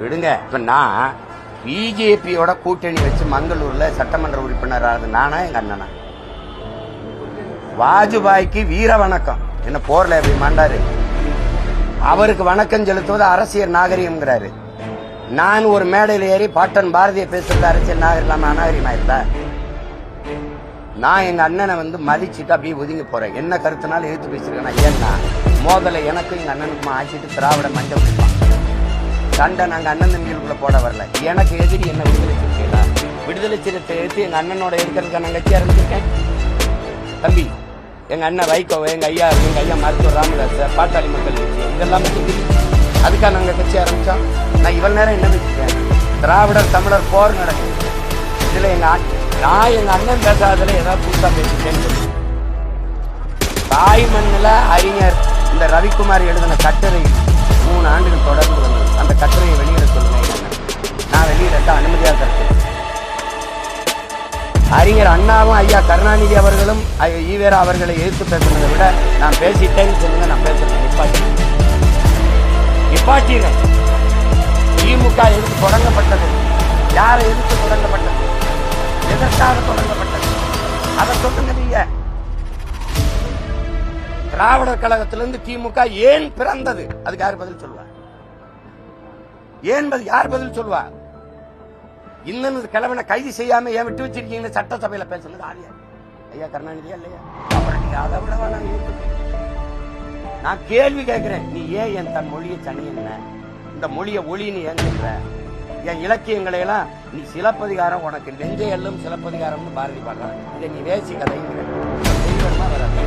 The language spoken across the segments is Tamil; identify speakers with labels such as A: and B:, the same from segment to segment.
A: விடுங்க. இப்ப நான் பிஜேபியோட கூட்டணி வச்சு மங்களூர்ல சட்டமன்ற உறுப்பினரானது நானா எங்க அண்ணனா? வாஜ்பாய்க்கு வீர வணக்கம். என்ன போர்ல எப்படி மாண்டாரு? அவருக்கு வணக்கம் செலுத்துவது அரசியல் நாகரிகம்ங்கிறாரு. நான் ஒரு மேடையில் ஏறி பாட்டன் பாரதிய பேசுறது அரசியல் நாகரிகம் இல்லாம அநாகரிகமா இருந்தா நான் எங்க அண்ணனை வந்து மதிச்சுட்டு அப்படியே ஒதுங்கி போறேன். என்ன கருத்துனாலும் எழுத்து பேசிருக்கேன். ஏன்னா மோதலை எனக்கும் எங்க அண்ணனுக்குமா ஆக்கிட்டு திராவிட மஞ்சள் சண்டை நாங்கள் அண்ணன் தம்பிகளுக்குள்ள போட வரல. எனக்கு எதிரி என்ன விடுதலை சிறுத்தைகளா? விடுதலை சிறுத்தை எடுத்து எங்கள் அண்ணனோட இருக்கிறதுக்கு நான் கட்சி ஆரம்பிச்சிருக்கேன் தம்பி எங்கள் அண்ணன் வைகோ எங்கள் ஐயா எங்கள் ஐயா மருத்துவர் ராமதாஸ் பாட்டாளி மக்கள் கட்சி இதெல்லாம் எதிரி அதுக்காக நாங்கள் கட்சி ஆரம்பித்தோம் நான் இவ்வளோ நேரம் என்ன வச்சுக்கேன் திராவிடர் தமிழர் போர் நடக்குது. இதில் எங்கள் நான் எங்கள் அண்ணன் பேசாததில் ஏதாவது புதுசாக பேசிட்டேன்னு தாய் மண்ணில் அறிஞர் இந்த ரவிக்குமார் எழுதின கட்டுரை அறிஞர் அண்ணாவும் ஐயா கருணாநிதி அவர்களும் ஐயா ஈவேரா அவர்களை எதிர்த்து பேசுனதை விட நான் பேசிட்டேன்னு சொல்லுங்க நான் பேசுறேன். நிப்பாட்டி நிப்பாட்டிடுறேன் திமுக எதிர்த்து தொடங்கப்பட்டது. யாரை எதிர்த்து தொடங்கப்பட்டது? எதற்காக தொடங்கப்பட்டது? அதை சொல்லுங்க நீங்க. திராவிடர் கழகத்திலிருந்து திமுக ஏன் பிறந்தது? அதுக்கு யார் பதில் சொல்லுவா? ஏன் யார் பதில் சொல்லுவா? இன்னும் கிழவனை கைது செய்யாம ஏன் விட்டு வச்சிருக்கீங்க சட்டசபையில பேசுனது ஆரியா ஐயா கருணாநிதியா இல்லையா? அப்புறம் நீங்க அதை விட வேணாம் நான் கேள்வி கேட்கிறேன். நீ ஏன் என் தன் மொழியை சனியன்ன இந்த மொழியை ஒளின்னு ஏன் சொல்ற? என் இலக்கியங்களை எல்லாம் நீ சிலப்பதிகாரம் உனக்கு நெஞ்சை எல்லும் சிலப்பதிகாரம்னு பாரதி பாடுறான். இதை நீ வேசி கதைங்கிற. வராது.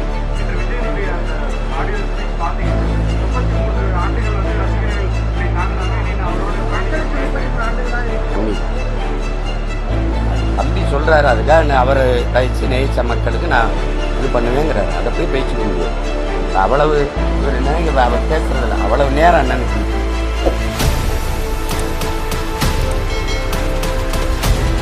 A: சொல்கிறாரு அதுக்காக அவர் தயிச்சு கழிச்சு மக்களுக்கு நான் இது பண்ணுவேங்கிறார். அதை போய் பேச்சு பண்ணுவேன் அவ்வளவு இவர் என்ன அவர் பேசுறதில்ல. அவ்வளவு நேரம் என்னன்னு